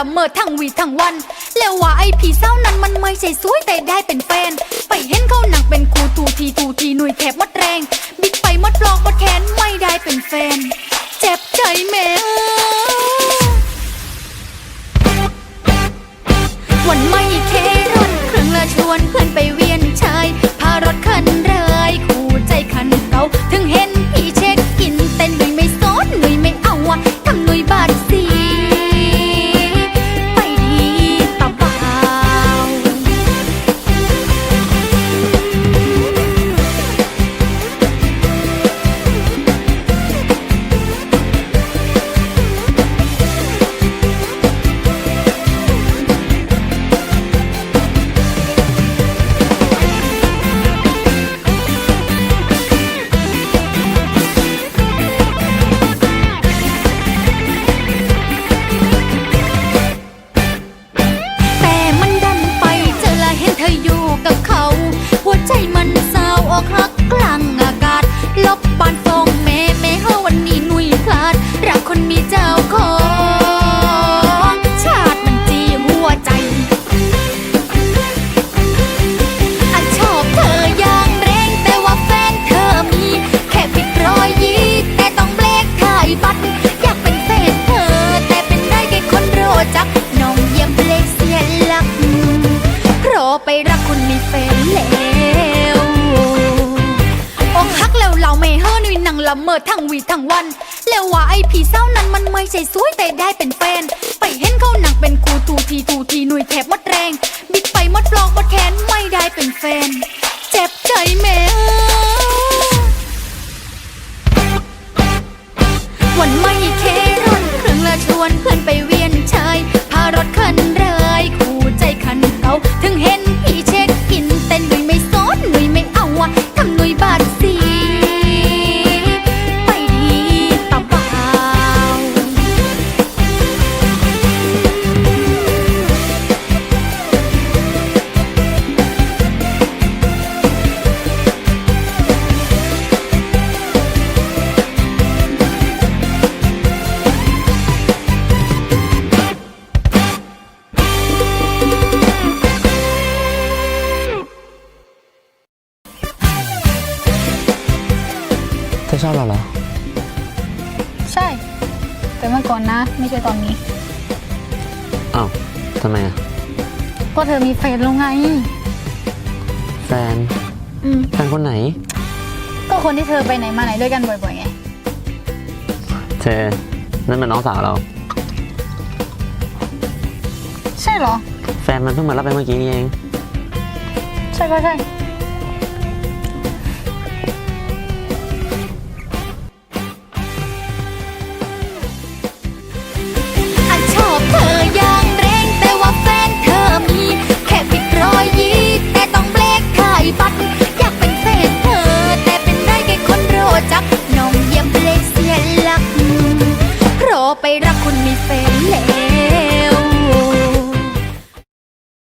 ละเมอทั้งวีทั้งวัน แล้วว่าไอ้ผีเศร้านั้นมันไม่ใช่สวยแต่ได้เป็นแฟน ไปเห็นเขาหนังเป็นครูตูทีตูทีหนุ่ยแคบหมดแรง บิดไปหมดปลอกหมดแขนไม่ได้เป็นแฟน เจ็บใจแม่วันไม่ ไปรักคนมีแฟนแล้วอกหักแล้วเราไม่เฮ้อนุยนั่งละเมอทั้งวีทั้งวัน แล้วว่าไอ้ผีเศร้านั้นมันไม่ใช่สวยแต่ได้เป็นแฟน ไปเห็นเขาหนังเป็นครูทูทีทูทีหนุ่ยแทบมดแรง บิดไปมดปลอกมดแขนไม่ได้เป็นแฟน เจ็บใจแม่ ธอชอบเราเหรอ ใช่ แต่เมื่อก่อนนะ ไม่ใช่ตอนนี้ อ้าวทำไมอะ ก็เธอมีแฟนแล้วไง แฟน อืม แฟนคนไหน ก็คนที่เธอไปไหนมาไหนด้วยกันบ่อยๆไง เธอ นั่นมันน้องสาวเรา ใช่เหรอ แฟนมันเพิ่งมารับไปเมื่อกี้นี่เอง ใช่ก็ใช่อ